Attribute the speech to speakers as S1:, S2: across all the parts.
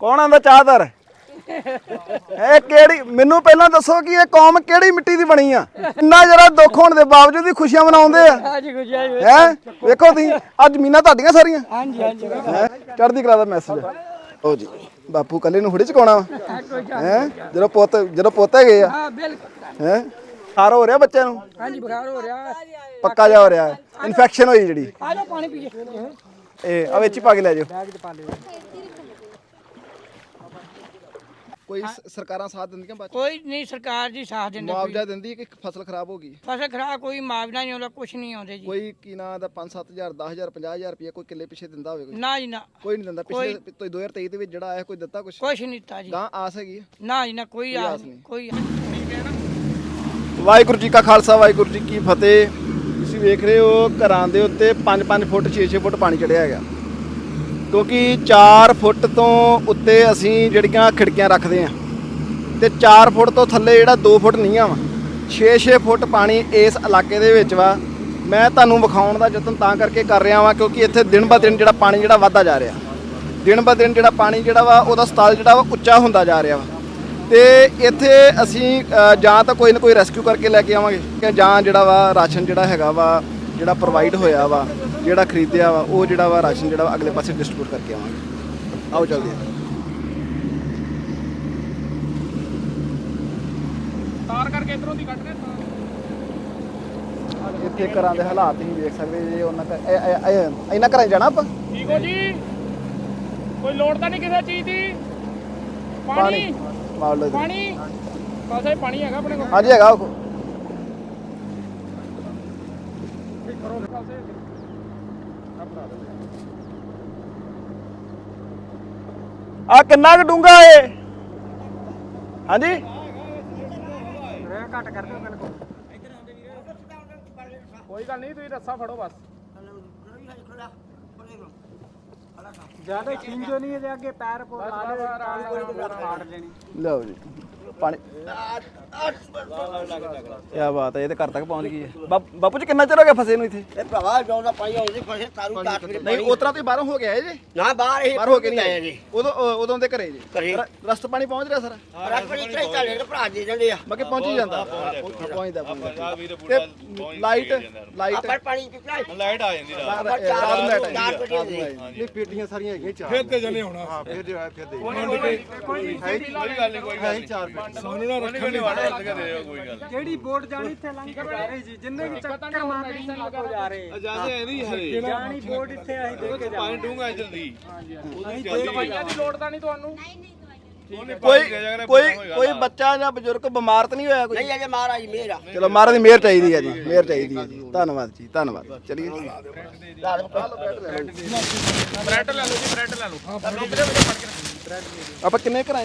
S1: ਕੌਣ ਆਂਦਾ ਚਾਹਦਰ ਇਹ ਕਿਹੜੀ ਮੈਨੂੰ ਪਹਿਲਾਂ ਦੱਸੋ ਕਿ ਇਹ ਕੌਮ ਕਿਹੜੀ ਮਿੱਟੀ ਦੀ ਬਣੀ ਆ? ਇੰਨਾ ਜਰਾ ਦੁੱਖ ਹੋਣ ਦੇ ਬਾਵਜੂਦ ਵੀ ਖੁਸ਼ੀਆਂ ਮਨਾਉਂਦੇ ਆ।
S2: ਹਾਂਜੀ ਗੁਜਿਆ
S1: ਹੈ? ਵੇਖੋ ਤੁਸੀਂ ਅੱਜ ਮੀਨਾ ਤੁਹਾਡੀਆਂ ਸਾਰੀਆਂ।
S2: ਹਾਂਜੀ ਹਾਂਜੀ।
S1: ਹੈਂ? ਚੜ੍ਹਦੀ ਕਲਾ ਦਾ ਮੈਸੇਜ ਓ ਜੀ ਬਾਪੂ ਕੱਲੇ ਨੂੰ ਹੁੜੀ ਚਕਾਉਣਾ ਹੈ ਜਦੋਂ ਪੁੱਤ ਜਦੋਂ ਪੁੱਤ ਹੈਗੇ ਆ।
S2: ਹਾਂ ਬਿਲਕੁਲ।
S1: ਹੈ? ਸਾਰ ਹੋ ਰਿਹਾ ਬੱਚਿਆਂ ਨੂੰ?
S2: ਹਾਂਜੀ ਬੁਖਾਰ ਹੋ ਰਿਹਾ।
S1: ਪੱਕਾ ਜਾ ਹੋ ਰਿਹਾ। ਇਨਫੈਕਸ਼ਨ ਹੋਈ ਜਿਹੜੀ।
S2: ਆ ਜਾਓ ਪਾਣੀ ਪੀਏ
S1: ਇਹ ਆ ਵਿੱਚ ਹੀ ਪਾ ਕੇ ਲੈ ਜਾਓ
S2: ਬੈਗ ਚ ਪਾ ਲਿਓ।
S1: ਕੋਈ ਸਰਕਾਰਾਂ ਸਾਥ ਦਿੰਦੀਆਂ ਬਾਅਦ
S2: ਕੋਈ ਨਹੀਂ ਸਰਕਾਰ ਜੀ ਸਾਥ ਦਿੰਦੀ ਕੋਈ
S1: ਮੁਆਵਜ਼ਾ ਦਿੰਦੀ ਹੈ ਕਿ ਫਸਲ ਖਰਾਬ ਹੋ ਗਈ?
S2: ਫਸਲ ਖਰਾਬ ਕੋਈ ਮੁਆਵਜ਼ਾ ਨਹੀਂ ਆਉਂਦਾ ਕੁਛ ਨਹੀਂ ਆਉਂਦੇ ਜੀ।
S1: ਕੋਈ ਕੀ ਨਾਂ ਦਾ 5-7000 10000 50000 ਰੁਪਏ ਕੋਈ ਕਿੱਲੇ ਪਿੱਛੇ ਦਿੰਦਾ ਹੋਵੇ ਕੋਈ?
S2: ਨਾ ਜੀ ਨਾ।
S1: ਕੋਈ ਨਹੀਂ ਦਿੰਦਾ। ਪਿਛਲੇ ਤੋਂ 2023 ਦੇ ਵਿੱਚ ਜਿਹੜਾ ਆਇਆ ਕੋਈ ਦਿੱਤਾ ਕੁਛ?
S2: ਕੁਛ ਨਹੀਂ ਦਿੱਤਾ ਜੀ।
S1: ਗਾਂ ਆਸ ਹੈਗੀ ਹੈ
S2: ਨਾ ਜੀ ਨਾ ਕੋਈ ਆਸ ਨਹੀਂ। ਕੋਈ
S1: ਵਾਹਿਗੁਰੂ ਜੀ ਕਾ ਖਾਲਸਾ ਵਾਹਿਗੁਰੂ ਜੀ ਕੀ ਫਤਿਹ। ਤੁਸੀਂ ਵੇਖ ਰਹੇ ਹੋ ਘਰਾਂ ਦੇ ਉੱਤੇ 5-5 ਫੁੱਟ 6-6 ਫੁੱਟ ਪਾਣੀ ਚੜਿਆ ਹੈਗਾ। ਕਿਉਂਕਿ 4 ਫੁੱਟ ਤੋਂ ਉੱਤੇ ਅਸੀਂ ਜਿਹੜੀਆਂ ਖਿੜਕੀਆਂ ਰੱਖਦੇ ਆ ਤੇ 4 ਫੁੱਟ ਤੋਂ ਥੱਲੇ ਜਿਹੜਾ 2 ਫੁੱਟ ਨੀਹਾਂ ਵਾ 6-6 ਫੁੱਟ ਪਾਣੀ ਇਸ ਇਲਾਕੇ ਦੇ ਵਿੱਚ ਵਾ। ਮੈਂ ਤੁਹਾਨੂੰ ਵਿਖਾਉਣ ਦਾ ਯਤਨ ਤਾਂ ਕਰਕੇ ਕਰ ਰਿਹਾ ਵਾਂ ਕਿਉਂਕਿ ਇੱਥੇ ਦਿਨ ਬਾ ਦਿਨ ਜਿਹੜਾ ਪਾਣੀ ਜਿਹੜਾ ਵੱਧਦਾ ਜਾ ਰਿਹਾ। ਦਿਨ ਬਾ ਦਿਨ ਜਿਹੜਾ ਪਾਣੀ ਜਿਹੜਾ ਵਾ, ਉਹਦਾ ਸਤਲ ਜਿਹੜਾ ਵਾ ਉੱਚਾ ਹੁੰਦਾ ਜਾ ਰਿਹਾ ਵਾ। ਤੇ ਇੱਥੇ ਅਸੀਂ ਜਾਂ ਤਾਂ ਕੋਈ ਨਾ ਕੋਈ ਰੈਸਕਿਊ ਕਰਕੇ ਲੈ ਕੇ ਆਵਾਂਗੇ ਕਿ ਜਾਂ ਜਿਹੜਾ ਵਾ ਰਾਸ਼ਨ ਜਿਹੜਾ ਹੈਗਾ ਵਾ ਜਿਹੜਾ ਪ੍ਰੋਵਾਈਡ ਹੋਇਆ ਵਾ ਜਿਹੜਾ ਖਰੀਦਿਆ ਵਾ ਉਹ ਜਿਹੜਾ ਵਾ ਰਾਸ਼ਨ ਜਿਹੜਾ ਵਾ ਅਗਲੇ ਪਾਸੇ ਡਿਸਟ੍ਰੀਬਿਊਟ ਕਰਕੇ ਆਵਾਂਗੇ। ਆਓ ਚੱਲਦੇ ਹਾਂ।
S3: ਤਾਰ ਕਰਕੇ ਇਧਰੋਂ ਦੀ ਕੱਢ ਰਹੇ
S1: ਇੱਥੇ ਘਰਾਂ ਦੇ ਹਾਲਾਤ ਤੁਸੀਂ ਵੇਖ ਸਕਦੇ ਜੇ ਉਹਨਾਂ ਘਰ- ਇਹ- ਇਹ- ਇਹ- ਇਹਨਾਂ ਘਰਾਂ ਜਾਣਾ ਆਪਾਂ?
S3: ਠੀਕ ਹੋ ਜੀ। ਕੋਈ ਲੋੜ ਤਾਂ ਨਹੀਂ ਕਿਸੇ ਚੀਜ਼ ਦੀ? ਪਾਣੀ?
S1: ਜੀ।
S3: ਪਾਣੀ? ਕਾਸੇ ਪਾਣੀ ਹੈਗਾ ਆਪਣੇ ਕੋਲ।
S1: ਹਾਂਜੀ ਹੈਗਾ ਉਹ ਆ ਕਿੰਨਾ ਕੁ ਡੂੰਗਾ ਏ? ਹਾਂਜੀ?
S2: ਘੱਟ ਕਰ ਦਿਓ
S3: ਕੋਈ ਗੱਲ ਨਹੀਂ ਤੁਸੀਂ ਰੱਸਾ ਫੜੋ ਬਸ।
S2: ਜ਼ਿਆਦਾ ਖਿੰਜੋ ਨਹੀਂ ਇਹਦੇ ਅੱਗੇ ਪੈਰ ਪੋ ਲਾ ਲੈ
S1: ਲਓ ਜੀ। ਪਾਣੀ। ਕੀ ਬਾਤ ਹੈ ਇਹ ਤੇ ਘਰ ਤੱਕ ਪਹੁੰਚ ਗਈ ਹੈ। ਬਾ- ਬਾਪੂ ਜੀ ਕਿੰਨਾ ਚਿਰ ਹੋ ਗਿਆ ਫਸੇ ਨੂੰ ਇੱਥੇ?
S4: ਇਹ ਭਰਾਵਾ ਜੋਨਾ ਪਾਈ ਹੋਈ ਸੀ ਫਸੇ ਤਾਰੂ ਕਾਟ ਕੇ
S1: ਨਹੀਂ ਉਤਰਾ ਤੁਸੀਂ ਬਾਹਰੋਂ ਹੋ ਕੇ ਆਏ ਜੀ?
S4: ਨਾ ਬਾਹਰ ਇਹ
S1: ਬਾਹਰ ਹੋ ਕੇ ਨਹੀਂ
S4: ਆਏ ਜੀ।
S1: ਉਦੋਂ ਅ, ਉਦੋਂ ਦੇ ਘਰੇ ਜੀ।
S4: ਘਰੇ।
S1: ਰ- ਰਸਤ ਪਾਣੀ ਪਹੁੰਚ ਰਿਹਾ ਸਾਰਾ?
S4: ਰੱਖੜੀ ਇਤਰੇ ਚੱਲੇ ਭਰਾ ਦੇ ਜਾਂਦੇ ਆ।
S1: ਬਾਕੀ ਪਹੁੰਚ ਹੀ ਜਾਂਦਾ। ਪਹੁੰਚਦਾ ਪਹੁੰਚਦਾ ਤੇ ਲਾਈਟ ਲਾਈਟ
S4: ਆਪਰ ਪਾਣੀ ਪਿਛਲਾ
S5: ਲਾਈਟ ਆ ਜਾਂਦੀ ਰਾਤ।
S1: ਰਾਤ ਰਾਤ ਨੂੰ
S4: ਚਾਰ ਵਜੇ
S1: ਰਾਤ ਨੂੰ। ਆਈ
S6: ਨਹੀਂ ਪੇਟੀਆਂ ਸਾਰੀਆਂ ਹੈਗੀਆਂ ਚਾਰ
S5: ਫਿਰ ਤੇ ਜਨੇ ਹੋਣਾ।
S6: ਹਾਂ ਫਿਰ ਜੋ ਹੈ ਫਿਰ ਦੇ।
S3: ਕੋਈ ਨਹੀਂ
S5: ਕੋਈ ਗੱਲ ਨਹੀਂ ਕੋਈ ਗੱਲ ਨਹੀਂ।
S6: ਚਾਰ
S5: ਸਾਨੂੰ ਨਾ ਰੱਖਣ ਨਹੀਂ ਵਾੜਾ ਲੱਗ ਦੇ ਕੋਈ ਗੱਲ
S2: ਜਿਹੜੀ ਬੋਟ ਜਾਣੀ ਇੱਥੇ ਲੰਘ ਕੇ ਜਾ ਰਹੀ ਜੀ ਜਿੰਨੇ ਵੀ ਚੱਕਰ ਮਾਰ ਕੇ ਨਿਕਲ ਜਾ ਰਹੇ।
S5: ਜਾਂਦੇ ਐ ਨਹੀਂ ਹਰੇ।
S2: ਜਾਣੀ ਬੋਟ ਇੱਥੇ ਅਸੀਂ ਦੇ ਕੇ
S5: ਪਾਣੀ ਡੂੰਗਾ ਜਲਦੀ।
S3: ਦਵਾਈਆਂ ਦੀ ਲੋੜ ਤਾਂ ਨਹੀਂ ਤੁਹਾਨੂੰ?
S1: ਕੋਈ ਕੋਈ ਕੋਈ ਬੱਚਾ ਜਾਂ ਬਜ਼ੁਰਗ ਬਿਮਾਰ ਤਾਂ ਨਹੀਂ ਹੋਇਆ ਕੋਈ?
S4: ਨਹੀਂ ਅਜੇ ਮਹਾਰਾਜ ਮੇਰਾ।
S1: ਚਲੋ ਮਹਾਰਾਜ ਦੀ ਮਿਹਰ ਚਾਹੀਦੀ ਹੈ ਜੀ ਮਿਹਰ ਚਾਹੀਦੀ ਹੈ ਜੀ। ਧੰਨਵਾਦ ਜੀ ਧੰਨਵਾਦ। ਚਲਿਏ ਜੀ।
S3: ਬ੍ਰੈਡ ਲੈ ਲਓ ਜੀ ਬ੍ਰੈਡ ਲੈ ਲਓ।
S1: ਆਪਾਂ ਕਿੰਨੇ ਘਰਾਂ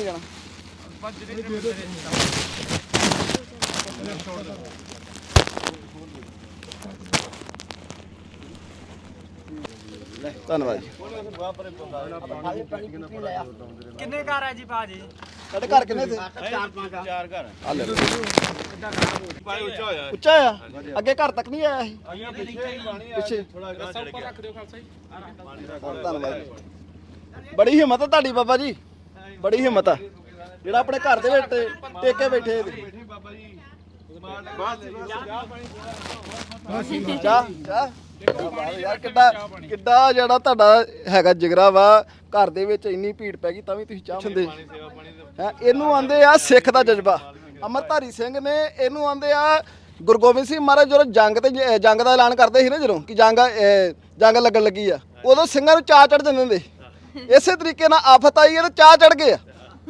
S1: ਲੈ ਧੰਨਵਾਦ ਜੀ।
S2: ਕਿੰਨੇ ਘਰ ਹੈ ਜੀ ਬਾਜੀ
S1: ਸਾਡੇ ਘਰ ਕਿੰਨੇ ਥੇ
S4: ਚਾਰ ਪੰਜ ਆ।
S5: ਚਾਰ ਘਰ।
S1: ਆ ਲੈ ਲਓ।
S5: ਪਾਣੀ ਉੱਚਾ ਹੋਇਆ।
S1: ਉੱਚਾ ਆ? ਅੱਗੇ ਘਰ ਤੱਕ ਨਹੀਂ ਆਇਆ ਸੀ ਪਿੱਛੇ
S5: ਥੋੜਾ ਜਿਹਾ ਚੜ ਗਿਆ।
S3: ਰੱਖ ਦਿਓ ਖਾਲਸਾ ਜੀ।
S1: ਧੰਨਵਾਦ ਜੀ। ਬੜੀ ਹਿੰਮਤ ਆ ਤੁਹਾਡੀ ਬਾਬਾ ਜੀ। ਬੜੀ ਹਿੰਮਤ ਆ। ਜਿਹੜਾ ਆਪਣੇ ਘਰ ਦੇ ਵਿੱਚ ਟੇਕੇ ਬੈਠੇ ਇਹਦੇ। ਚਾਹ ਚਾਹ। ਕਿਆ ਬਾਤ ਹੈ ਯਾਰ ਕਿੱਡਾ ਕਿੱਡਾ ਜਿਹੜਾ ਤੁਹਾਡਾ ਹੈਗਾ ਜਿਗਰਾ ਵਾ ਘਰ ਦੇ ਵਿੱਚ ਇੰਨੀ ਭੀੜ ਪੈ ਗਈ ਤਾਂ ਵੀ ਤੁਸੀਂ ਚਾਹ ਛੰਦੇ ਹੈ ਇਹਨੂੰ ਆਂਦੇ ਆ ਸਿੱਖ ਦਾ ਜਜ਼ਬਾ। ਅਮਰਧਾਰੀ ਸਿੰਘ ਨੇ ਇਹਨੂੰ ਆਂਦੇ ਆ ਗੁਰੂ ਗੋਬਿੰਦ ਸਿੰਘ ਮਹਾਰਾਜ ਜਦੋਂ ਜੰਗ ਤੇ ਜੰਗ ਦਾ ਐਲਾਨ ਕਰਦੇ ਸੀ ਨਾ ਜਦੋਂ ਕਿ ਜੰਗ ਜੰਗ ਲੱਗਣ ਲੱਗੀ ਆ ਉਦੋਂ ਸਿੰਘਾਂ ਨੂੰ ਚਾਹ ਚੜ ਜਾਂਦੇ ਹੁੰਦੇ ਇਸੇ ਤਰੀਕੇ ਨਾਲ ਆਫਤ ਆਈ ਹੈ ਤੇ ਚਾਹ ਚੜ ਗਏ ਆ।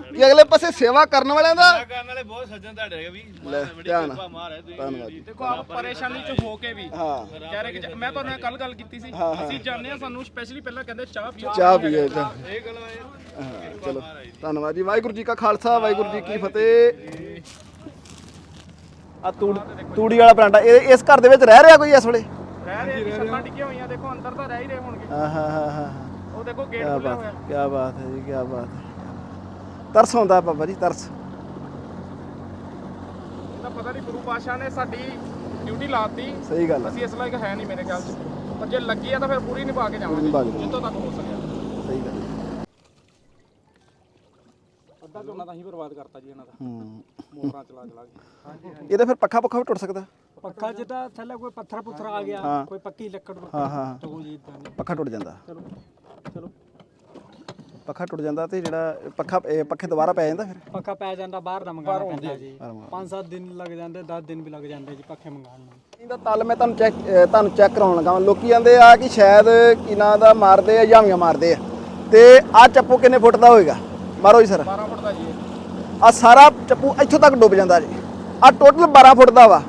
S1: ਕਿ ਅਗਲੇ ਪਾਸੇ ਸੇਵਾ ਕਰਨ ਵਾਲਿਆਂ ਦਾ
S5: ਕਰਨ ਵਾਲੇ ਬਹੁਤ ਸੱਜਣ ਤੁਹਾਡੇ ਹੈਗੇ ਵੀ।
S1: ਲੈ
S5: ਬੜੀ
S1: ਧਿਆਨ
S5: ਕਿਰਪਾ ਮਾਰ ਹੈ ਤੁਸੀਂ
S1: ਧੰਨਵਾਦ ਜੀ।
S3: ਦੇਖੋ ਆਪ ਪਰੇਸ਼ਾਨੀ ਚ ਹੋ ਕੇ ਵੀ।
S1: ਹਾਂ।
S3: ਕਹਿ ਰਹੇ ਕਿ ਮੈਂ ਤੁਹਾਨੂੰ ਕੱਲ ਗੱਲ ਕੀਤੀ ਸੀ। ਅਸੀਂ ਜਾਣਦੇ ਆ ਸਾਨੂੰ ਸਪੈਸ਼ਲੀ ਪਹਿਲਾਂ ਕਹਿੰਦੇ ਚਾਹ ਪੀਓ।
S1: ਚਾਹ ਪੀਏ ਤਾਂ
S5: ਇਹ ਗੱਲ ਆ।
S1: ਹਾਂ, ਚਲੋ। ਧੰਨਵਾਦ ਜੀ। ਵਾਹਿਗੁਰੂ ਜੀ ਕਾ ਖਾਲਸਾ ਵਾਹਿਗੁਰੂ ਜੀ ਕੀ ਫਤਿਹ। ਆ ਤੂੜ ਤੂੜੀ ਵਾਲਾ ਪਰਾਂਡਾ ਇਹ ਇਸ ਘਰ ਦੇ ਵਿੱਚ ਰਹਿ ਰਿਹਾ ਕੋਈ ਇਸ ਵੇਲੇ?
S3: ਰਹਿ ਰਹੇ ਜੀ ਛੱਤਾਂ ਟਿੱਕੀਆਂ ਹੋਈਆਂ। ਦੇਖੋ ਅੰਦਰ ਤਾਂ ਰਹਿ ਹੀ ਰਹੇ ਹੋਣਗੇ।
S1: ਹਾਂ ਹਾਂ ਹਾਂ ਹਾਂ
S3: ਉਹ ਦੇਖੋ ਗੇਟ
S1: ਕੀ
S3: ਖੁੱਲਿਆ
S1: ਬਾਤ
S3: ਹੋਇਆ।
S1: ਕੀ ਬਾਤ ਹੈ ਜੀ ਕੀ ਬਾਤ ਹੈ। ਤਰਸ ਆਉਂਦਾ ਬਾਬਾ ਜੀ ਤਰਸ।
S3: ਇਹਦਾ ਪਤਾ ਨਹੀਂ ਗੁਰੂ ਪਾਸ਼ਾ ਨੇ ਸਾਡੀ ਡਿਊਟੀ ਲਾਤੀ।
S1: ਸਹੀ ਗੱਲ
S3: ਅਸੀਂ ਇਸ ਲਾਇਕ ਹੈ ਨਹੀਂ ਮੇਰੇ ਖਿਆਲ 'ਚ। ਪਰ ਜੇ ਲੱਗੀ ਆ ਤਾਂ ਫਿਰ ਪੂਰੀ ਨਿਭਾ ਕੇ ਜਾਵਾਂਗੇ
S1: ਨਿਭਾ ਕੇ
S3: ਤੱਕ ਹੋ ਸਕਿਆ।
S1: ਸਹੀ ਗੱਲ
S2: ਅੱਧਾ ਝੋਨਾ ਤਾਂ ਹੀ ਬਰਬਾਦ ਕਰਤਾ ਜੀ ਇਹਨਾਂ ਦਾ।
S1: ਹੂੰ।
S2: ਮੋਟਰਾਂ ਚਲਾ ਚਲਾ ਕੇ।
S1: ਇਹਦਾ ਫਿਰ ਪੱਖਾ ਪੱਖਾ ਵੀ ਟੁੱਟ ਸਕਦਾ।
S2: ਪੱਕਾ ਜਿੱਦਾਂ ਥੱਲੇ ਕੋਈ ਪੱਥਰ ਪੁੱਥਰ ਆ ਗਿਆ
S1: ਹਾਂ।
S2: ਕੋਈ ਪੱਕੀ ਲੱਕੜ
S1: ਹਾਂ ਹਾਂ।
S2: ਤਾਂ ਉਹ ਜੀ ਇਦਾਂ ਨਹੀਂ।
S1: ਪੱਖਾ ਟੁੱਟ ਜਾਂਦਾ।
S2: ਚਲੋ ਚਲੋ।
S1: ਪੱਖਾ ਟੁੱਟ ਜਾਂਦਾ ਤੇ ਜਿਹੜਾ ਪੱਖਾ ਇਹ ਪੱਖੇ ਦੁਬਾਰਾ ਪੈ ਜਾਂਦਾ ਫਿਰ?
S2: ਪੱਕਾ ਪੈ ਜਾਂਦਾ ਬਾਹਰ ਦਾ ਮੰਗਾਉਣਾ ਪੈਂਦਾ ਜੀ।
S1: ਬਾਹਰ ਮੰਗਾਉਣਾ।
S2: 5-7 ਦਿਨ ਲੱਗ ਜਾਂਦੇ 10 ਦਿਨ ਵੀ ਲੱਗ ਜਾਂਦੇ ਜੀ ਪੱਖੇ ਮੰਗਾਉਣ ਨੂੰ।
S1: ਇਹਦਾ ਤਲ ਮੈਂ ਤੁਹਾਨੂੰ ਚੈੱਕ ਤੁਹਾਨੂੰ ਚੈੱਕ ਕਰਾਉਣ ਲੱਗਾ। ਲੋਕੀ ਕਹਿੰਦੇ ਆ ਕਿ ਸ਼ਾਇਦ ਕਿਨਾਂ ਦਾ ਮਾਰਦੇ ਆ ਜਾਮੀਆਂ ਮਾਰਦੇ ਆ। ਤੇ ਆ ਚੱਪੂ ਕਿੰਨੇ ਫੁੱਟ ਦਾ ਹੋਏਗਾ? ਮਾਰੋ ਜੀ ਸਰ।
S3: 12 ਫੁੱਟ ਦਾ ਜੀ
S1: ਆ ਸਾਰਾ ਚੱਪੂ ਇੱਥੋਂ ਤੱਕ ਡੁੱਬ ਜਾਂਦਾ ਜੀ। ਆ ਟੋਟਲ 12 ਫੁੱਟ ਦਾ ਵਾ।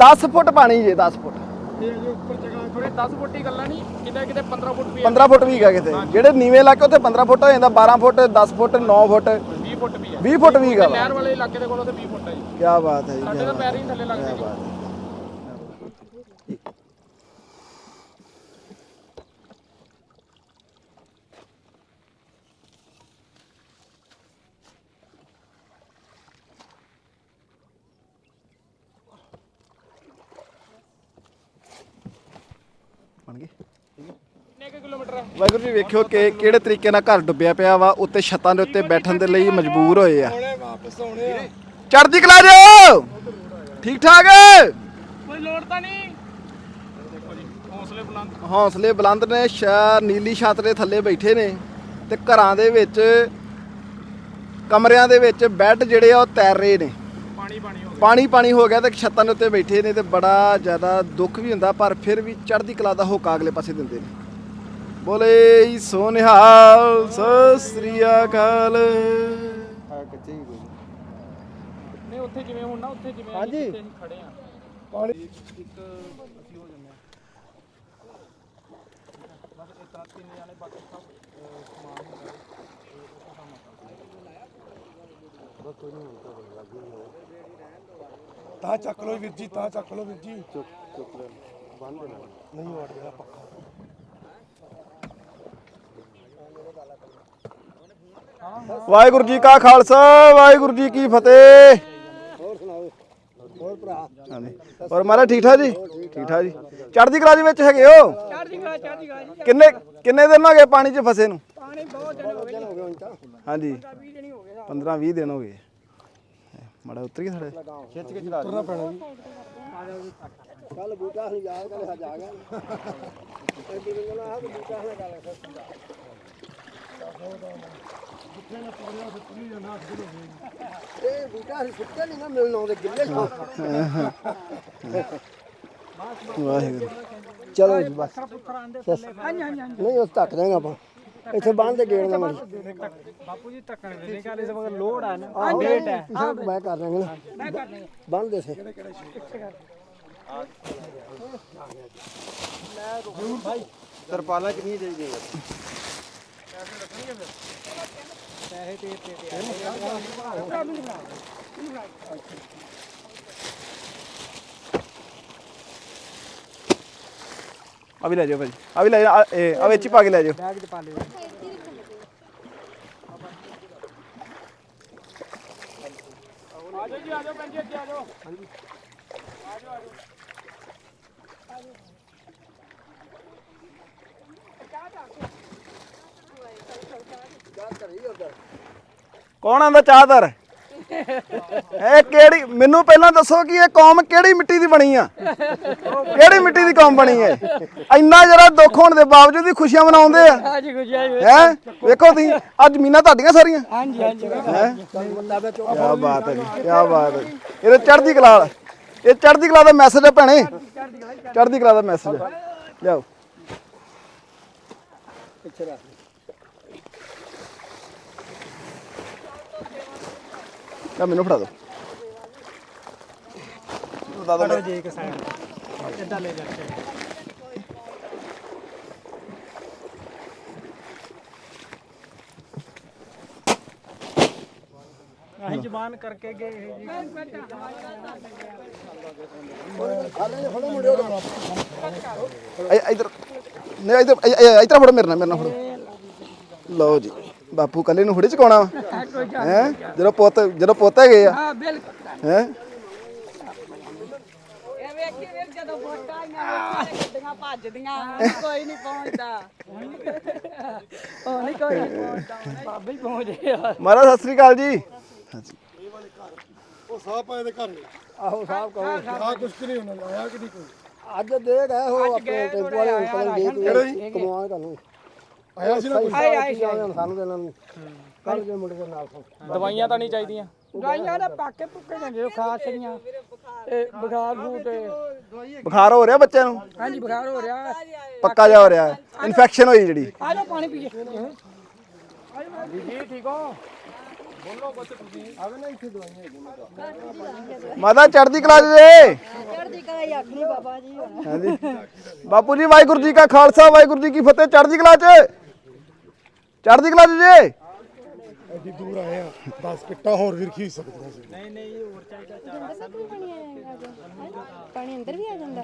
S1: 10 ਫੁੱਟ ਪਾਣੀ ਜੇ 10 ਫੁੱਟ।
S3: ਇਹ ਜੀ ਉੱਪਰ ਜਗ੍ਹਾ ਥੋੜੇ 10 ਫੁੱਟ ਦੀ ਗੱਲਾਂ ਨਹੀਂ ਕਿਤੇ ਕਿਤੇ 15 ਫੁੱਟ ਵੀ ਹੈ
S1: 15 ਫੁੱਟ ਵੀ ਹੈਗਾ ਕਿਤੇ। ਜਿਹੜੇ ਨੀਵੇਂ ਇਲਾਕੇ ਉੱਥੇ 15 ਫੁੱਟ ਹੋ ਜਾਂਦਾ 12 ਫੁੱਟ 10 ਫੁੱਟ 9 ਫੁੱਟ।
S3: 20 ਫੁੱਟ ਵੀ ਹੈ
S1: 20 ਫੁੱਟ ਵੀ ਹੈਗਾ ਵਾ।
S3: ਨਹਿਰ ਵਾਲੇ ਇਲਾਕੇ ਦੇ ਕੋਲ ਤੇ 20 ਫੁੱਟ ਹੈ ਜੀ।
S1: ਕੀ ਬਾਤ ਹੈ ਜੀ
S3: ਸਾਡੇ ਤਾਂ ਪੈਰ ਹੀ ਥੱਲੇ ਲੱਗਦੇ ਜੀ।
S1: ਬਣ ਗਏ।
S3: ਕਿੰਨੇ ਕੁ ਕਿਲੋਮੀਟਰ ਹੈ
S1: ਵਾਹਿਗੁਰੂ ਜੀ ਵੇਖਿਓ ਕਿ ਕਿਹੜੇ ਤਰੀਕੇ ਨਾਲ ਘਰ ਡੁੱਬਿਆ ਪਿਆ ਵਾ ਉੱਤੇ ਛੱਤਾਂ ਦੇ ਉੱਤੇ ਬੈਠਣ ਦੇ ਲਈ ਮਜਬੂਰ ਹੋਏ ਆ। ਚੜ੍ਹਦੀ ਕਲਾ ਜੋ ਠੀਕ ਠਾਕ
S3: ਕੋਈ ਲੋੜ ਤਾਂ ਨਹੀਂ? ਹੌਸਲੇ ਬੁਲੰਦ
S1: ਹੌਸਲੇ ਬੁਲੰਦ ਨੇ ਸ਼ਾ ਨੀਲੀ ਛੱਤ ਦੇ ਥੱਲੇ ਬੈਠੇ ਨੇ ਤੇ ਘਰਾਂ ਦੇ ਵਿੱਚ ਕਮਰਿਆਂ ਦੇ ਵਿੱਚ ਬੈੱਡ ਜਿਹੜੇ ਆ ਉਹ ਤੈਰ ਰਹੇ ਨੇ।
S3: ਪਾਣੀ ਪਾਣੀ ਹੋ
S1: ਗਿਆ ਤੇ ਛੱਤਾਂ ਦੇ ਉੱਤੇ ਬੈਠੇ ਨੇ ਤੇ ਬੜਾ ਜ਼ਿਆਦਾ ਦੁੱਖ ਵੀ ਹੁੰਦਾ ਪਰ ਫਿਰ ਵੀ ਚੜ੍ਹਦੀ ਕਲਾ ਦਾ ਹੋਕਾ ਅਗਲੇ ਪਾਸੇ ਦਿੰਦੇ ਨੇ। ਬੋਲੇ ਸੋਨਿਹਾਲ ਸਤਿ ਸ੍ਰੀ ਅਕਾਲ।
S3: ਨਹੀਂ ਉੱਥੇ ਜਿਵੇਂ ਹੁਣ ਨਾ ਉੱਥੇ ਜਿਵੇਂ ਹਾਂਜੀ। ਅਸੀਂ ਖੜੇ ਆ
S6: ਤਾਂ ਚੱਕ ਲਓ ਵੀਰ ਜੀ ਤਾਂ ਚੱਕ ਲਓ ਵੀਰ ਜੀ। ਚੁੱਕ ਚੁੱਕ ਲੈ। ਬੰਦ ਨਹੀਂ ਵੜ ਗਿਆ ਪੱਖਾ
S1: ਵਾਹਿਗੁਰੂ ਜੀ ਕਾ ਖਾਲਸਾ ਵਾਹਿਗੁਰੂ ਜੀ ਕੀ ਫਤਿਹ।
S6: ਹੋਰ ਸੁਣਾਓ? ਹੋਰ ਭਰਾ।
S1: ਹਾਂਜੀ। ਔਰ ਮਾਰਾ ਠੀਕ ਠਾਕ ਜੀ? ਠੀਕ ਠਾਕ ਜੀ। ਚੜ੍ਹਦੀ ਕਲਾ ਦੇ ਵਿੱਚ ਹੈਗੇ ਹੋ?
S2: ਚੜ੍ਹਦੀ ਗਾ ਚੜ੍ਹਦੀ ਗਾ ਜੀ।
S1: ਕਿੰਨੇ ਕਿੰਨੇ ਦਿਨ ਹੋ ਗਏ ਪਾਣੀ 'ਚ ਫਸੇ ਨੂੰ?
S2: ਪਾਣੀ ਬਹੁਤ ਦਿਨ ਹੋ ਗਏ
S6: ਤਾਂ।
S1: ਹਾਂਜੀ।
S2: 20 ਦਿਨ ਹੋ ਗਏ।
S1: 15 20 ਦਿਨ ਹੋ ਗਏ। ਮੜਾ ਉਤਰ ਗਿਆ ਸਾਡੇ
S6: ਖਿੱਚ ਕੇ ਚਲਾ ਤੁਰਨਾ ਪੈਣਾ ਜੀ। ਕੱਲ ਬੂਟਾ ਹਣ ਜਾ ਕੇ ਜਾ ਗਿਆ। ਇਹ ਵੀ ਕਹਿੰਦਾ ਆ ਬੂਟਾ ਹਣ ਗੱਲ ਇਹ ਬੂਟਾ ਅਸੀਂ ਸੁੱਤੇ ਨਹੀਂ ਨਾ ਮਿਲਣ ਆਉਂਦੇ ਗਿੱਲੇ ਸੌ
S1: ਵਾਹਿਗੁਰੂ।
S6: ਚਲੋ ਜੀ ਬਸ।
S2: ਹਾਂਜੀ ਹਾਂਜੀ
S6: ਨਹੀਂ ਉਸ ਧੱਕ ਦੇਗਾ ਆਪਾਂ। ਇੱਥੇ ਬੰਨ ਦੇ ਗੇੜ ਨਾ ਮਰੀ
S2: ਬਾਪੂ ਜੀ ਧੱਕਣ ਦੇ ਨਹੀਂ ਕਾਲੇ ਸਭ ਲੋੜ ਆ ਨਾ
S6: ਆਹ
S2: ਡੇਟ ਹੈ
S6: ਮੈਂ ਕਰ ਲਾਂਗਾ ਨਾ
S2: ਮੈਂ ਕਰ ਲਈ
S6: ਬੰਨ ਦੇ ਸੇ ਤਰਪਾਲਾਂ ਕਿੰਨੀਆਂ ਚਾਹੀਦੀਆਂ
S2: ਪੈਸੇ ਤੇ ਤੇ ਤੇ
S1: ਆ ਵੀ ਲੈ ਜਾਓ ਭਾਜੀ। ਆ ਵੀ ਲੈ ਆ- ਇਹ ਵਿੱਚ ਹੀ ਪਾ ਕੇ ਲੈ ਜਾਓ।
S2: ਬੈਗ ਚ ਪਾ ਲਿਓ।
S3: ਜੀ ਭੈਣ ਜੀ ਅੱਗੇ
S1: ਕੌਣ ਆਂਦਾ ਚਾਹਦਰ ਇਹ ਕਿਹੜੀ ਮੈਨੂੰ ਪਹਿਲਾਂ ਦੱਸੋ ਕਿ ਇਹ ਕੌਮ ਕਿਹੜੀ ਮਿੱਟੀ ਦੀ ਬਣੀ ਆ? ਕਿਹੜੀ ਮਿੱਟੀ ਦੀ ਕੌਮ ਬਣੀ ਹੈ ਇੰਨਾ ਜਰਾ ਦੁੱਖ ਹੋਣ ਦੇ ਬਾਵਜੂਦ ਵੀ ਖੁਸ਼ੀਆਂ ਮਨਾਉਂਦੇ ਆ।
S2: ਹਾਂਜੀ
S1: ਹੈ? ਵੇਖੋ ਤੁਸੀਂ ਅੱਜ ਜ਼ਮੀਨਾਂ ਤੁਹਾਡੀਆਂ ਸਾਰੀਆਂ?
S2: ਹਾਂਜੀ ਹਾਂਜੀ।
S1: ਹੈ? ਕੀ ਬਾਤ ਹੈ ਜੀ ਕੀ ਬਾਤ ਹੈ। ਇਹ ਚੜ੍ਹਦੀ ਕਲਾ। ਇਹ ਚੜ੍ਹਦੀ ਕਲਾ ਦਾ ਮੈਸੇਜ ਹੈ ਭੈਣੇ। ਚੜ੍ਹਦੀ ਕਲਾ ਦਾ ਮੈਸੇਜ ਹੈ ਲਿਆਓ।
S6: ਪਿੱਛੇ ਰੱਖ
S1: ਲੈ ਮੈਨੂੰ ਫੜਾ ਦਿਓ ਫੜਾ ਦਿਓ
S2: ਫੜੋ ਜੀ ਇੱਕ ਸਾਈਡ ਇੱਦਾਂ ਲੈ ਜਾ ਕੇ। ਜ਼ਬਾਨ ਕਰਕੇ ਗਏ ਇਹ ਜੀ।
S1: ਇਧਰ। ਨਹੀਂ ਇਧਰ ਇਧਰ ਫੜੋ ਮੇਰੇ ਨਾਲ ਮੇਰੇ ਨਾਲ ਫੜੋ। ਲਓ ਜੀ। ਬਾਪੂ ਕੱਲੇ ਨੂੰ ਹੁੜੇ ਚਕਾਉਣਾ ਹੈ? ਜਦੋਂ ਪੁੱਤ ਜਦੋਂ ਪੁੱਤ ਹੈਗੇ ਆ।
S2: ਹਾਂ ਬਿਲਕੁਲ।
S1: ਹੈ?
S2: ਇਹ ਵੇਖੀ ਵੀਰ ਜਦੋਂ ਵੋਟਾਂ ਆਈਆਂ
S7: ਗੱਡੀਆਂ ਭੱਜਦੀਆਂ ਹੁਣ ਕੋਈ ਨਹੀਂ ਪਹੁੰਚਦਾ। ਹੁਣ ਨਹੀਂ ਕੋਈ ਨਹੀਂ ਪਹੁੰਚਦਾ।
S2: ਬਾਬੇ ਹੀ ਪਹੁੰਚੇ ਆ।
S1: ਮਹਾਰਾਜ ਸਤਿ ਸ੍ਰੀ ਅਕਾਲ ਜੀ।
S6: ਉਹ ਸਾਹ ਪਾਏ ਦੇ ਘਰ। ਨੇ
S2: ਆਹੋ ਸਾਹਿਬ ਕਹੋ
S6: ਆ ਕੁਛ ਕਿ ਨਹੀਂ ਉਹਨਾਂ ਆਇਆ ਕਿ ਨਹੀਂ ਕੋਈ?
S8: ਅੱਜ ਦੇ ਗਏ ਹੋ ਆਪਣੇ ਟੈਂਪੂ ਵਾਲੇ ਕਮਾਉਣਾ ਤੁਹਾਨੂੰ
S6: ਆਇਆ ਸੀ ਨਾ ਕੋਈ?
S2: ਆਏ ਆਏ ਸੀ
S8: ਸਾਨੂੰ ਤੇ ਇਹਨਾਂ ਨੂੰ ਕੱਲ ਦੇ ਮੁੰਡੇ ਦੇ ਨਾਲ ਤੋਂ
S3: ਦਵਾਈਆਂ ਤਾਂ ਨਹੀਂ ਚਾਹੀਦੀਆਂ?
S2: ਦਵਾਈਆਂ ਦਾ ਪਾਕੇ ਪੁੱਕੇ ਜਾਂਦੇ ਉਹ ਖਾਸ ਰੀਆਂ ਇਹ ਬੁਖਾਰ ਨੂੰ ਤੇ
S1: ਬੁਖਾਰ ਹੋ ਰਿਹਾ ਬੱਚਿਆਂ ਨੂੰ?
S2: ਹਾਂਜੀ ਬੁਖਾਰ ਹੋ ਰਿਹਾ।
S1: ਪੱਕਾ ਜਾ ਹੋ ਰਿਹਾ। ਇਨਫੈਕਸ਼ਨ ਹੋਈ ਜਿਹੜੀ।
S2: ਆ ਜਾਓ ਪਾਣੀ ਪੀਏ
S3: ਜੀ ਠੀਕ ਹੋ?
S1: ਮਾਤਾ ਚੜ੍ਹਦੀ ਕਲਾ ਜੀ।
S7: ਚੜ੍ਹਦੀ ਕਲਾ ਹੀ ਆਖਣੀ ਬਾਬਾ ਜੀ
S1: ਹਾਂਜੀ। ਬਾਪੂ ਜੀ ਵਾਹਿਗੁਰੂ ਜੀ ਕਾ ਖਾਲਸਾ ਵਾਹਿਗੁਰੂ ਜੀ ਕੀ ਫਤਿਹ। ਚੜ੍ਹਦੀ ਕਲਾ ਚ। ਚੜ੍ਹਦੀ ਕਲਾ ਜੀ।
S6: ਐਡੀ ਦੂਰ ਆਏ ਆ 10 ਕਿੱਟਾਂ ਹੋਰ ਵੀ ਰਖੀ ਸਕਦੀਆਂ ਸੀ
S7: ਪਾਣੀ ਅੰਦਰ ਵੀ ਆ ਜਾਂਦਾ।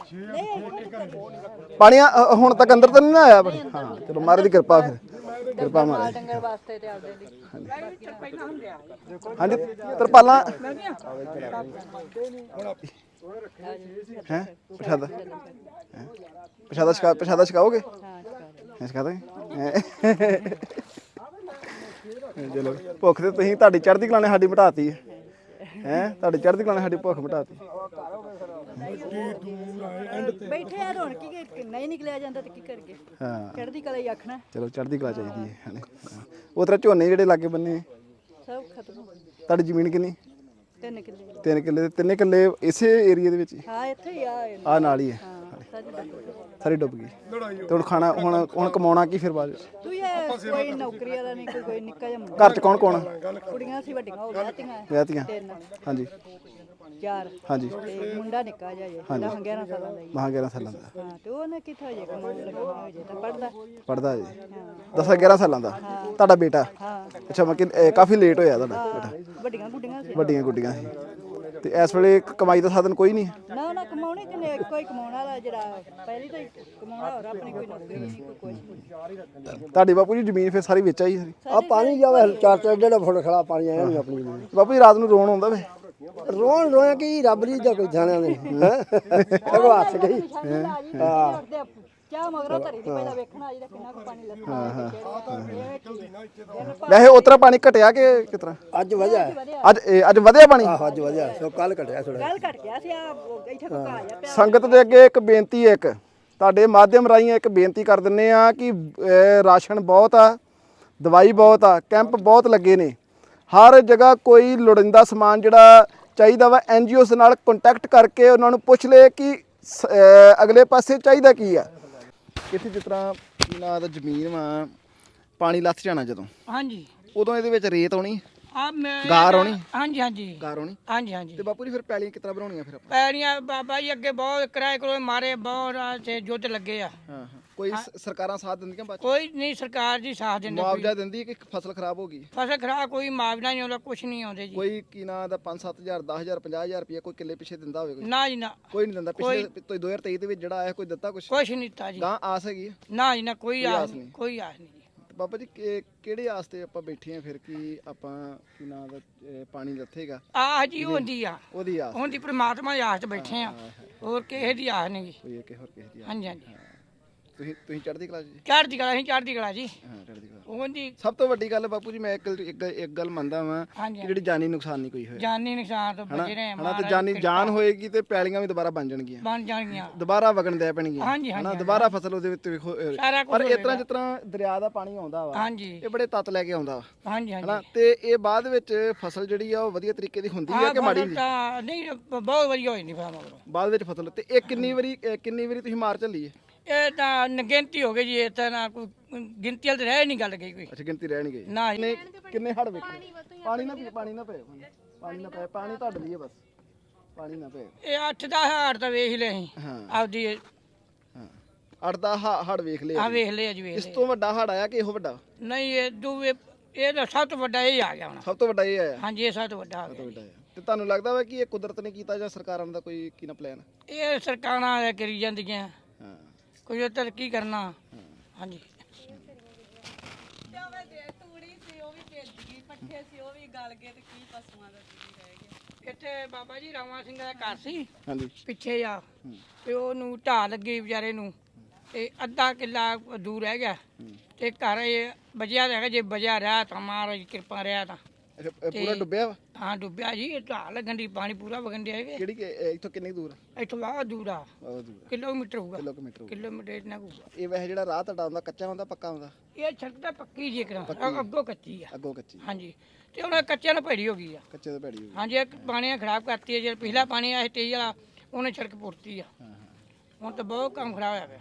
S1: ਪਾਣੀ ਹੁਣ ਤੱਕ ਅੰਦਰ ਤਾਂ ਨਹੀਂ ਨਾ ਆਇਆ ਪਰ ਹਾਂ ਚਲੋ ਮਾਰੇ ਦੀ ਕਿਰਪਾ ਫਿਰ। ਕਿਰਪਾ ਮਾਰੇ
S7: ਡੰਗਰ ਵਾਸਤੇ ਤੇ ਆਪਦੇ ਲਈ।
S1: ਹਾਂਜੀ। ਤਰਪਾਲਾਂ ਹੈ? ਪ੍ਰਸ਼ਾਦਾ। ਹੈਂ? ਪ੍ਰਸ਼ਾਦਾ ਛਕਾ ਛਕਾਓਗੇ? ਹਾਂ ਦਾਂਗੇ ਚਲੋ ਭੁੱਖ ਤੇ ਤੁਸੀਂ ਤੁਹਾਡੀ ਚੜ੍ਹਦੀ ਕਲਾ ਨੇ ਸਾਡੀ ਮਿਟਾਤੀ ਹੈ। ਹੈ? ਤੁਹਾਡੀ ਚੜ੍ਹਦੀ ਕਲਾ ਨੇ ਸਾਡੀ ਭੁੱਖ ਮਿਟਾਤੀ
S7: ਬੈਠੇ ਆ ਹੁਣ ਕੀ ਨਹੀਂ ਨਿਕਲਿਆ ਜਾਂਦਾ ਤੇ ਕੀ ਕਰਗੇ
S1: ਹਾਂ।
S7: ਚੜ੍ਹਦੀ ਕਲਾ ਹੀ ਆਖਣਾ।
S1: ਚਲੋ ਚੜ੍ਹਦੀ ਕਲਾ ਚਾਹੀਦੀ ਹੈ ਹਣੇ ਉਹ ਤਰ੍ਹਾਂ ਝੋਨੇ ਜਿਹੜੇ ਲਾਗੇ ਬੰਨੇ
S7: ਸਭ ਖਤਮ
S1: ਤੁਹਾਡੀ ਜ਼ਮੀਨ ਕਿੰਨੀ?
S7: ਤਿੰਨ ਕਿੱਲੇ।
S1: ਤਿੰਨ ਕਿੱਲੇ ਤੇ ਤਿੰਨੇ ਕਿੱਲੇ ਇਸੇ ਏਰੀਆ ਦੇ ਵਿੱਚ ਹੀ?
S7: ਹਾਂ ਇੱਥੇ ਹੀ ਆ। ਇਹ।
S1: ਆ ਨਾਲ ਹੀ ਹੈ।
S7: ਹਾਂ ਸਾਡੀ ਡੰਗਰ
S1: ਸਾਰੀ ਡੁੱਬ ਗਈ। ਤੇ ਹੁਣ ਖਾਣਾ ਹੁਣ ਹੁਣ ਕਮਾਉਣਾ ਕੀ ਫਿਰ ਬਾਅਦ ਵਿੱਚ?
S7: ਤੂੰ ਇਹ ਕੋਈ ਨੌਕਰੀ ਵਾਲਾ ਨਹੀਂ ਕੋਈ ਕੋਈ ਨਿੱਕਾ ਜਿਹਾ ਮੁੰਡਾ।
S1: ਘਰ ਚ ਕੌਣ ਕੌਣ? ਆ?
S7: ਕੁੜੀਆਂ ਸੀ ਵੱਡੀਆਂ ਹੋ ਗਈਆਂ
S1: ਵਿਆਹਤੀਆਂ।
S7: ਤਿੰਨ।
S1: ਹਾਂਜੀ।
S7: ਚਾਰ।
S1: ਹਾਂਜੀ।
S7: ਤੇ ਮੁੰਡਾ ਨਿੱਕਾ ਜਿਹਾ ਜੇ 10 11 ਸਾਲਾਂ ਦਾ ਹੀ।
S1: ਮਹਾਂ 11 ਸਾਲਾਂ ਦਾ।
S7: ਹਾਂ ਤੇ ਉਹਨੇ ਕਿੱਥੋਂ ਜੇ ਕਮਾਉਣ ਲੱਗਣਾ ਹੋ ਜੇ ਤਾਂ ਪੜਦਾ
S1: ਪੜਦਾ ਜੀ 10 11 ਸਾਲਾਂ ਦਾ? ਤੁਹਾਡਾ ਬੇਟਾ?
S7: ਹਾਂ।
S1: ਅੱਛਾ ਮੈਂ ਕਿ ਇਹ ਕਾਫੀ ਲੇਟ ਹੋਇਆ ਤੁਹਾਡਾ ਬੇਟਾ।
S7: ਵੱਡੀਆਂ ਗੁੱਡੀਆਂ ਸੀ।
S1: ਵੱਡੀਆਂ ਗੁੱਡੀਆਂ ਸੀ। ਤੇ ਇਸ ਵੇਲੇ ਕਮਾਈ ਦਾ ਸਾਧਨ ਕੋਈ ਨਹੀਂ। ਹੈ
S7: ਨਾ ਨਾ ਕਮਾਉਣੇ ਕਿਨੇ ਇੱਕੋ ਹੀ ਕਮਾਉਣ ਵਾਲਾ ਜਿਹੜਾ ਪਹਿਲੀ ਤਾਂ ਹੀ ਕਮਾਉਣਾ ਹੋਰ ਆਪਣੀ ਕੋਈ ਨੌਕਰੀ ਨਹੀਂ ਕੋਈ ਕੁਛ ਨਹੀਂ।
S1: ਤੁਹਾਡੀ ਬਾਪੂ ਜੀ ਜ਼ਮੀਨ ਫਿਰ ਸਾਰੀ ਵਿੱਚ ਆਈ ਸਾਰੀ।
S8: ਆ ਪਾਣੀ ਜਾਵੇ ਚਾਰ ਚਾਰ ਜਿਹੜਾ ਫੁੱਟ ਖੜਾ ਪਾਣੀ ਆਇਆ ਨਹੀਂ ਆਪਣੀ ਜ਼ਮੀਨ।
S1: ਬਾਪੂ ਜੀ ਰਾਤ ਨੂੰ ਰੋਣ ਆਉਂਦਾ ਵੇ।
S8: ਰੋਣ ਰੋਇਆ ਕੀ ਰੱਬ ਦੀ ਜਾਂ ਕੋਈ ਜਾਣਿਆ ਨਹੀਂ ਉਹ ਹੱਸ ਗਈ।
S7: ਹਾਂ। ਕਿਆ ਮਗਰੋਂ ਧਰੀ ਦੀ ਪਹਿਲਾਂ ਵੇਖਣਾ ਜਿਹਦਾ ਕਿੰਨਾ ਕੁ ਪਾਣੀ ਲੱਗਾ
S1: ਵੈਸੇ ਉਤਰਾ ਪਾਣੀ ਘਟਿਆ ਕਿ ਕਿਸ ਤਰ੍ਹਾਂ?
S8: ਅੱਜ ਵਜਾ
S1: ਅੱਜ ਇਹ- ਅੱਜ ਵਧਿਆ ਪਾਣੀ?
S8: ਆਹ ਅੱਜ ਵਜਾ ਸੋ ਕੱਲ ਘਟਿਆ ਥੋੜਾ
S7: ਕੱਲ ਘਟ ਗਿਆ ਸੀ ਆ ਇੱਥੇ ਕੋ ਘਾ ਜਾ ਪਿਆ
S1: ਸੰਗਤ ਦੇ ਅੱਗੇ ਇੱਕ ਬੇਨਤੀ ਹੈ ਇੱਕ। ਤੁਹਾਡੇ ਮਾਧਿਅਮ ਰਾਹੀਂ ਇੱਕ ਬੇਨਤੀ ਕਰ ਦਿੰਨੇ ਆ ਕਿ ਅਹ, ਰਾਸ਼ਨ ਬਹੁਤ ਆ ਦਵਾਈ ਬਹੁਤ ਆ ਕੈਂਪ ਬਹੁਤ ਲੱਗੇ ਨੇ। ਹਰ ਜਗ੍ਹਾ ਕੋਈ ਲੋੜੀਂਦਾ ਸਮਾਨ ਜਿਹੜਾ ਚਾਹੀਦਾ ਵਾ ਐਨਜੀਓਸ ਨਾਲ ਕੰਟੈਕਟ ਕਰਕੇ ਉਹਨਾਂ ਨੂੰ ਪੁੱਛ ਲੈ ਕਿ ਸ- ਅਹ, ਅਗਲੇ ਪਾਸੇ ਚਾਹੀਦਾ ਕੀ ਆ। ਇੱਥੇ ਜਿਸ ਤਰ੍ਹਾਂ ਨਾ ਦਾ ਜ਼ਮੀਨ ਵਾ ਪਾਣੀ ਲੱਥ ਜਾਣਾ ਜਦੋਂ।
S2: ਹਾਂਜੀ।
S1: ਉਦੋਂ ਇਹਦੇ ਵਿੱਚ ਰੇਤ ਆਉਣੀ
S2: ਆ ਮੈਂ
S1: ਗਾਰ ਆਉਣੀ?
S2: ਹਾਂਜੀ ਹਾਂਜੀ।
S1: ਗਾਰ ਆਉਣੀ?
S2: ਹਾਂਜੀ ਹਾਂਜੀ।
S1: ਤੇ ਬਾਪੂ ਜੀ ਫਿਰ ਪੈਲੀਆਂ ਤਰ੍ਹਾਂ ਬਣਾਉਣੀਆਂ ਫਿਰ ਆਪਾਂ?
S2: ਪੈੜੀਆਂ ਬਾਬਾ ਜੀ ਅੱਗੇ ਬਹੁਤ ਕਿਰਾਏ ਕੋਲੋਂ ਮਾਰੇ ਬਹੁਤ ਆ ਤੇ ਜੁੱਧ ਲੱਗੇ ਆ।
S1: ਹਾਂ ਹਾਂ। ਕੋਈ ਸ- ਸਰਕਾਰਾਂ ਸਾਥ ਦਿੰਦੀਆਂ ਬਾਅਦ 'ਚ?
S2: ਕੋਈ ਨਹੀਂ ਸਰਕਾਰ ਜੀ ਸਾਥ ਦਿੰਦੀ ਕੋਈ
S1: ਮੁਆਵਜ਼ਾ ਦਿੰਦੀ ਹੈ ਕਿ ਫਸਲ ਖਰਾਬ ਹੋ ਗਈ?
S2: ਫਸਲ ਖਰਾ ਕੋਈ ਮੁਆਵਜ਼ਾ ਨਹੀਂ ਆਉਂਦਾ ਕੁਛ ਨਹੀਂ ਆਉਂਦੇ ਜੀ।
S1: ਕੋਈ ਕੀ ਨਾਂ ਦਾ 5-7000 10000 50000 ਰੁਪਏ ਕੋਈ ਕਿੱਲੇ ਪਿੱਛੇ ਦਿੰਦਾ ਹੋਵੇ ਕੋਈ?
S2: ਨਾ ਜੀ ਨਾ।
S1: ਕੋਈ ਨਹੀਂ ਦਿੰਦਾ। ਪਿਛਲੇ ਤੋਂ 2023 ਦੇ ਵਿੱਚ ਜਿਹੜਾ ਆਇਆ ਕੋਈ ਦਿੱਤਾ ਕੁਛ?
S2: ਕੁਛ ਨਹੀਂ ਦਿੱਤਾ ਜੀ।
S1: ਗਾਂ ਆਸ ਹੈਗੀ ਹੈ
S2: ਨਾ ਜੀ ਨਾ ਕੋਈ ਆਸ ਨਹੀਂ। ਕੋਈ ਆਸ ਨਹੀਂ ਜੀ।
S1: ਤੇ ਬਾਬਾ ਜੀ ਕਿ- ਕਿਹੜੇ ਆਸ ਤੇ ਆਪਾਂ ਬੈਠੇ ਆ ਫਿਰ ਕਿ ਆਪਾਂ ਕੀ ਨਾਂ ਦਾ ਅਹ, ਪਾਣੀ ਲੱਥੇਗਾ
S2: ਆਹ ਜੀ ਹੁੰਦੀ ਆ।
S1: ਉਹਦੀ ਆਸ।
S2: ਹੁੰਦੀ ਪ੍ਰਮਾਤਮਾ ਦੀ ਆਸ ਤੇ ਬੈਠੇ ਆ ਹੋਰ ਕਿਸੇ ਦੀ ਆਸ ਨਹੀਂ ਜੀ।
S1: ਕੋਈ ਇੱਕ ਹੋਰ ਕਿਸੇ ਦੀ ਆਸ
S2: ਹਾਂਜੀ ਹਾਂਜੀ।
S1: ਤੁਸੀਂ ਤੁਸੀਂ ਚੜ੍ਹਦੀ ਕਲਾ ਜੀ?
S2: ਚੜ੍ਹਦੀ ਕਲਾ ਅਸੀਂ ਚੜ੍ਹਦੀ ਕਲਾ ਜੀ।
S1: ਹਾਂ ਚੜ੍ਹਦੀ ਕਲਾ।
S2: ਉਹਦੀ
S1: ਸਭ ਤੋਂ ਵੱਡੀ ਗੱਲ ਬਾਪੂ ਜੀ ਮੈਂ ਇੱਕ ਇੱਕ ਇੱਕ ਗੱਲ ਮੰਨਦਾ ਵਾਂ
S2: ਹਾਂਜੀ।
S1: ਕਿ ਜਿਹੜੀ ਜਾਨੀ ਨੁਕਸਾਨ ਨਹੀਂ ਕੋਈ ਹੋਇਆ।
S2: ਜਾਨੀ ਨੁਕਸਾਨ ਤੋਂ ਬਚੇ ਰਹੇ
S1: ਹਨਾ ਤੇ
S2: ਮਹਾਰਾਜ
S1: ਜਾਨੀ ਜਾਨ ਹੋਏਗੀ ਤੇ ਪੈਲੀਆਂ ਵੀ ਦੁਬਾਰਾ ਬਣ ਜਾਣਗੀਆਂ।
S2: ਬਣ ਜਾਣਗੀਆਂ।
S1: ਦੁਬਾਰਾ ਵਗਣ ਦੇ ਪੈਣਗੀਆਂ।
S2: ਹਾਂਜੀ, ਹਾਂਜੀ,
S1: ਹਨਾ ਦੁਬਾਰਾ ਫਸਲ ਉਹਦੇ ਵਿੱਚ ਵੇਖੋ ਅਹ,
S2: ਸਾਰਾ ਕੁਛ
S1: ਪਰ ਇਸ ਤਰ੍ਹਾਂ। ਜਿਸ ਤਰ੍ਹਾਂ ਦਰਿਆ ਦਾ ਪਾਣੀ ਆਉਂਦਾ ਵਾ
S2: ਹਾਂਜੀ।
S1: ਇਹ ਬੜੇ ਤੱਤ ਲੈ ਕੇ ਆਉਂਦਾ ਵਾ।
S2: ਹਾਂਜੀ
S1: ਹਨਾ
S2: ਹਾਂਜੀ
S1: ਤੇ ਇਹ ਬਾਅਦ ਵਿੱਚ ਫਸਲ ਜਿਹੜੀ ਆ ਉਹ ਵਧੀਆ ਤਰੀਕੇ ਦੀ ਹੁੰਦੀ ਆ ਕਿ ਮਾੜੀ ਹੁੰਦੀ
S2: ਤਾਂ ਨਹੀਂ ਬਹੁਤ ਵਧੀਆ ਹੋਈ ਨਹੀਂ ਫਾਰਮ
S1: ਬਾਅਦ ਵਿੱਚ ਫਸਲ ਤੇ ਇਹ ਕਿੰਨੀ ਵਾਰੀ ਕਿੰਨੀ ਵਾਰੀ ਤੁਸੀਂ ਮਾਰ ਚੱਲੀ ਹੈ
S2: ਇਹ ਤਾਂ ਨਗਿਣਤੀ ਹੋ ਗਈ ਜੀ ਇਹ ਤਾਂ ਨਾ ਕੋਈ ਗਿਣਤੀ ਵਾਲੀ ਰਹਿ ਨਹੀਂ ਗੱਲ ਗਈ ਕੋਈ।
S1: ਅੱਛਾ ਗਿਣਤੀ ਰਹਿ ਨਹੀਂ ਗਈ।
S2: ਨਾ ਜੀ।
S1: ਕਿੰਨੇ ਕਿੰਨੇ ਹੜ ਵੇਖੇ? ਪਾਣੀ ਨਾ ਪੀ ਪਾਣੀ ਨਾ ਪਏ ਪਾਣੀ ਨਾ ਪਏ ਪਾਣੀ ਤੁਹਾਡੇ ਲਈ ਹੈ ਬਸ। ਪਾਣੀ ਨਾ ਪਏ।
S2: ਇਹ 8 ਦਾ ਹਾਰ ਤਾਂ ਵੇਖ ਲਿਆ ਅਸੀਂ।
S1: ਹਾਂ।
S2: ਆਪਦੀ ਇਹ-
S1: ਹਾਂ। ਅੱਠ ਦਾ ਹ- ਹੜ ਵੇਖ ਲਿਆ
S2: ਆ
S1: ਜੀ।
S2: ਵੇਖ ਲਿਆ ਜੀ ਵੇਖ
S1: ਇਸ
S2: ਲਿਆ।
S1: ਤੋਂ ਵੱਡਾ ਹੜ ਆਇਆ ਕਿ ਇਹੋ ਵੱਡਾ?
S2: ਨਹੀਂ ਇਹ ਦੂਏ ਇਹ ਤਾਂ ਸਭ ਤੋਂ ਵੱਡਾ ਇਹ ਆ ਗਿਆ ਹੁਣ।
S1: ਸਭ ਤੋਂ ਵੱਡਾ ਇਹ ਆਇਆ?
S2: ਹਾਂਜੀ ਇਹ ਸਭ ਤੋਂ ਵੱਡਾ ਆ ਗਿਆ
S1: ਵੱਡਾ ਆਇਆ। ਤੇ ਤੁਹਾਨੂੰ ਲੱਗਦਾ ਵਾ ਕਿ ਇਹ ਕੁਦਰਤ ਨੇ ਕੀਤਾ ਜਾਂ ਸਰਕਾਰਾਂ ਦਾ ਕੋਈ ਕੀ ਨਾ ਪਲਾਨ
S2: ਇਹ ਸਰਕਾਰਾਂ ਇਹ ਕਰੀ ਜਾਂਦੀਆਂ।
S1: ਹਾਂ
S2: ਕੋਈ ਉਹ ਤਰੱਕੀ ਕਰਨਾ। ਹਾਂਜੀ।
S7: ਤੂੜੀ ਸੀ ਉਹ ਵੀ ਭਿੱਜ ਗਈ ਪੱਠੇ ਸੀ ਉਹ ਵੀ ਗਲ ਗਏ ਤੇ ਕੀ ਪਸ਼ੂਆਂ ਦਾ ਕੀ ਰਹਿ ਗਿਆ।
S2: ਇੱਥੇ ਬਾਬਾ ਜੀ ਰਾਮਾ ਸਿੰਘ ਦਾ ਘਰ ਸੀ।
S1: ਹਾਂਜੀ।
S2: ਪਿੱਛੇ ਆ। ਤੇ ਉਹਨੂੰ ਢਾਹ ਲੱਗੀ ਵਿਚਾਰੇ ਨੂੰ। ਤੇ ਅੱਧਾ ਕਿੱਲਾ ਦੂਰ ਰਹਿ ਗਿਆ। ਤੇ ਘਰ ਇਹ ਬਜਿਆ ਰਹਿ ਗਿਆ। ਜੇ ਬਜਿਆ ਰਿਹਾ ਤਾਂ ਮਹਾਰਾਜ ਦੀ ਕਿਰਪਾ ਰਿਹਾ ਤਾਂ।
S1: ਅੱਛਾ, ਇਹ ਪੂਰਾ ਡੁੱਬਿਆ ਵਾ?
S2: ਹਾਂ ਡੁੱਬਿਆ ਜੀ ਇਹ ਢਾਹ ਲੱਗਣ ਦੀ ਪਾਣੀ ਪੂਰਾ ਵਗਣ ਡਿਆ ਹੈਗੇ
S1: ਕਿਹੜੀ ਕਿ- ਇਹ ਇੱਥੋਂ ਕਿੰਨੀ ਕੁ ਦੂਰ ਆ?
S2: ਇੱਥੋਂ ਦੂਰ ਆ।
S1: ਬਹੁਤ ਦੂਰ ਆ।
S2: ਕਿਲੋਮੀਟਰ ਹੋਊਗਾ।
S1: ਕਿਲੋਮੀਟਰ ਹੋਊ।
S2: ਕਿਲੋਮੀਟਰ ਇਤਨਾ ਕੁ ਹੋਊਗਾ।
S1: ਇਹ ਵੈਸੇ ਜਿਹੜਾ ਰਾਹ ਤੁਹਾਡਾ ਹੁੰਦਾ ਕੱਚਾ ਹੁੰਦਾ ਪੱਕਾ ਹੁੰਦਾ?
S2: ਇਹ ਸੜਕ ਤਾਂ ਪੱਕੀ ਜੀ ਕਰਾਂ ਅੱਗੋਂ ਕੱਚੀ ਆ।
S1: ਅੱਗੋਂ ਕੱਚੀ
S2: ਹਾਂਜੀ। ਤੇ ਹੁਣ ਕੱਚਿਆਂ ਨਾਲ ਭੈੜੀ ਹੋ ਗਈ ਆ।
S1: ਕੱਚੇ ਤੋਂ ਭੈੜੀ ਹੋਈ
S2: ਹਾਂਜੀ ਇੱਕ ਪਾਣੀ ਨੇ ਖਰਾਬ ਕਰਤੀ ਹੈ ਜਿਹੜਾ ਪਿਛਲਾ ਪਾਣੀ ਆਇਆ ਤੇਜ਼ ਵਾਲਾ ਉਹਨੇ ਸੜਕ ਪੁੱਟਤੀ ਆ। ਹੁਣ ਤਾਂ ਬਹੁਤ ਕੰਮ ਖਰਾਬ ਹੋਇਆ ਪਿਆ।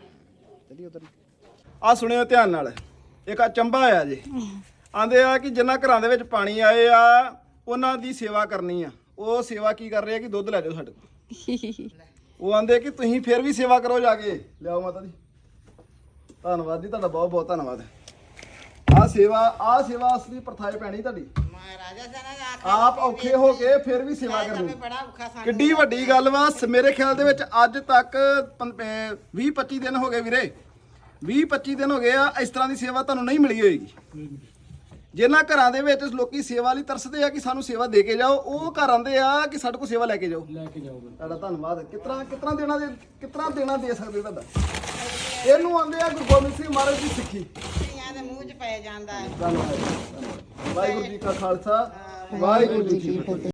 S1: ਚਲੀ ਉਧਰ ਆ ਸੁਣਿਓ ਧਿਆਨ ਨਾਲ। ਇੱਕ ਆ ਚੰਬਾ ਆ ਜੀ। ਆਂਦੇ ਆ ਕਿ ਜਿੰਨਾ ਘਰਾਂ ਦੇ ਵਿੱਚ ਪਾਣੀ ਆਏ ਆ ਉਹਨਾਂ ਦੀ ਸੇਵਾ ਕਰਨੀ ਆ। ਉਹ ਸੇਵਾ ਕੀ ਕਰ ਰਹੇ ਆ ਕਿ ਦੁੱਧ ਲੈ ਜਾਓ ਸਾਡੇ ਕੋਲ? ਉਹ ਆਂਦੇ ਕਿ ਤੁਸੀਂ ਫਿਰ ਵੀ ਸੇਵਾ ਕਰੋ ਜਾ ਕੇ। ਲਿਆਓ ਮਾਤਾ ਜੀ। ਧੰਨਵਾਦ ਜੀ ਤੁਹਾਡਾ ਬਹੁਤ ਬਹੁਤ ਧੰਨਵਾਦ। ਆ ਸੇਵਾ ਆ ਸੇਵਾ ਅਸਲੀ ਪ੍ਰਥਾਏ ਪੈਣੀ ਤੁਹਾਡੀ। ਆਪ ਔਖੇ ਹੋ ਕੇ ਫਿਰ ਵੀ ਸੇਵਾ ਕਰਨੀ। ਕਿੱਡੀ ਵੱਡੀ ਗੱਲ ਵਾ ਮੇਰੇ ਖਿਆਲ ਦੇ ਵਿੱਚ ਅੱਜ ਤੱਕ 20 25 ਦਿਨ ਹੋ ਗਏ ਵੀਰੇ। 20 25 ਦਿਨ ਹੋ ਗਏ ਆ ਇਸ ਤਰ੍ਹਾਂ ਦੀ ਸੇਵਾ ਤੁਹਾਨੂੰ ਨਹੀਂ ਮਿਲੀ ਹੋਏਗੀ। ਜਿਨ੍ਹਾਂ ਘਰਾਂ ਦੇ ਵਿੱਚ ਲੋਕੀ ਸੇਵਾ ਲਈ ਤਰਸਦੇ ਆ ਕਿ ਸਾਨੂੰ ਸੇਵਾ ਦੇ ਕੇ ਜਾਓ ਉਹ ਘਰ ਆਂਦੇ ਆ ਕਿ ਸਾਡੇ ਕੋਲ ਸੇਵਾ ਲੈ ਕੇ ਜਾਓ। ਲੈ ਕੇ ਜਾਓ ਤੁਹਾਡਾ ਧੰਨਵਾਦ। ਕਿਤਨਾ ਕਿਤਨਾ ਦੇਣਾ ਦੇ ਕਿਤਨਾ ਦੇਣਾ ਦੇ ਸਕਦੇ ਤੁਹਾਡਾ? ਇਹਨੂੰ ਆਂਦੇ ਆ ਗੁਰੂ ਗੋਬਿੰਦ ਸਿੰਘ ਮਹਾਰਾਜ ਦੀ ਸਿੱਖੀ।
S9: ਦੇ ਮੂੰਹ 'ਚ ਪੈ ਜਾਂਦਾ।
S1: ਧੰਨਵਾਦ। ਵਾਹਿਗੁਰੂ ਜੀ ਕਾ ਖਾਲਸਾ। ਵਾਹਿਗੁਰੂ ਜੀ ਕੀ ਫਤਿਹ।